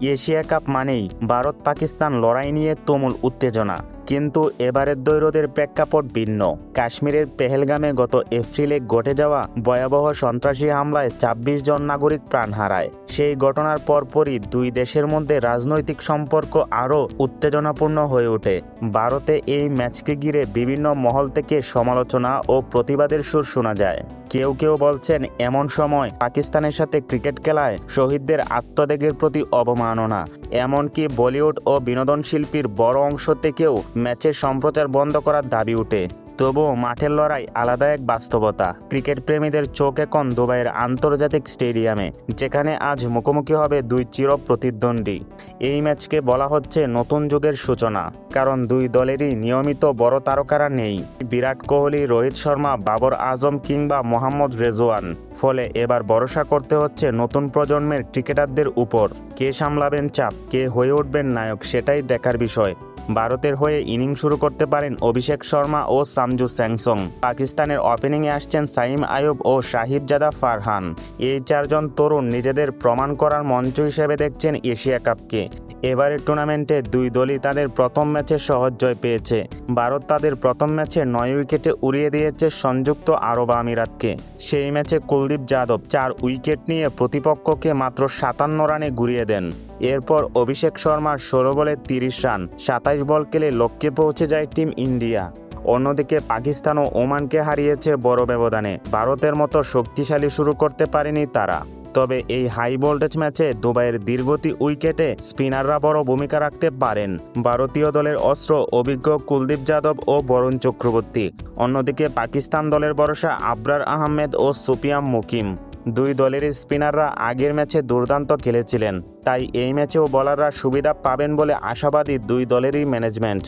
Asia cup মানেই ভারত পাকিস্তান লড়াই নিয়ে তুমুল উত্তেজনা। কিন্তু এবারের দৈরদের প্রেক্ষাপট ভিন্ন। কাশ্মীরের পেহেলগামে গত এপ্রিলে ঘটে যাওয়া ভয়াবহ সন্ত্রাসী হামলায় ২৬ জন নাগরিক প্রাণ হারায়। সেই ঘটনার পরপরই দুই দেশের মধ্যে রাজনৈতিক সম্পর্ক আরও উত্তেজনাপূর্ণ হয়ে ওঠে। ভারতে এই ম্যাচকে ঘিরে বিভিন্ন মহল থেকে সমালোচনা ও প্রতিবাদের সুর শোনা যায়। কেউ কেউ বলছেন, এমন সময় পাকিস্তানের সাথে ক্রিকেট খেলায় শহীদদের আত্মত্যাগের প্রতি অবমাননা। এমনকি বলিউড ও বিনোদন শিল্পীর বড় অংশ থেকেও ম্যাচের সম্প্রচার বন্ধ করার দাবি ওঠে তবুও মাঠের লড়াই আলাদা এক বাস্তবতা। ক্রিকেট প্রেমীদের চোখ এখন দুবাইয়ের আন্তর্জাতিক স্টেডিয়ামে, যেখানে আজ মুখোমুখি হবে দুই চির প্রতিদ্বন্দ্বী। এই ম্যাচকে বলা হচ্ছে নতুন যুগের সূচনা, কারণ দুই দলেরই নিয়মিত বড় তারকারা নেই। বিরাট কোহলি, রোহিত শর্মা, বাবর আজম কিংবা মোহাম্মদ রেজওয়ান। ফলে এবার ভরসা করতে হচ্ছে নতুন প্রজন্মের ক্রিকেটারদের উপর। কে সামলাবেন চাপ, কে হয়ে উঠবেন নায়ক, সেটাই দেখার বিষয়। ভারতের হয়ে ইনিং শুরু করতে পারেন অভিষেক শর্মা ও সামজু স্যামসং। পাকিস্তানের ওপেনিংয়ে আসছেন সাইম আয়ুব ও সাহিবজাদা ফারহান। এই চারজন তরুণ নিজেদের প্রমাণ করার মঞ্চ হিসেবে দেখছেন এশিয়া কাপকে। এবারের টুর্নামেন্টে দুই দলই তাদের প্রথম ম্যাচে সহজ জয় পেয়েছে। ভারত তাদের প্রথম ম্যাচে নয় উইকেটে উড়িয়ে দিয়েছে সংযুক্ত আরব আমিরাতকে। সেই ম্যাচে কুলদীপ যাদব চার উইকেট নিয়ে প্রতিপক্ষকে মাত্র সাতান্ন রানে ঘুরিয়ে দেন। এরপর অভিষেক শর্মার ষোলো বলে তিরিশ রান, সাতাইশ বল খেলে লক্ষ্যে পৌঁছে যায় টিম ইন্ডিয়া। অন্যদিকে পাকিস্তান ও ওমানকে হারিয়েছে বড় ব্যবধানে। ভারতের মতো শক্তিশালী শুরু করতে পারেনি তারা। তবে এই হাই ভোল্টেজ ম্যাচে দুবাইয়ের দীর্ঘতি উইকেটে স্পিনাররা বড় ভূমিকা রাখতে পারেন। ভারতীয় দলের অস্ত্র অভিজ্ঞ কুলদীপ যাদব ও বরুণ চক্রবর্তী। অন্যদিকে পাকিস্তান দলের ভরসা আবরার আহমেদ ও সুপিয়াম মুকিম। দুই দলের স্পিনাররা আগের ম্যাচে দুর্দান্ত খেলেছিলেন। তাই এই ম্যাচেও বলাররা সুবিধা পাবেন বলে আশাবাদী দুই দলেরই ম্যানেজমেন্ট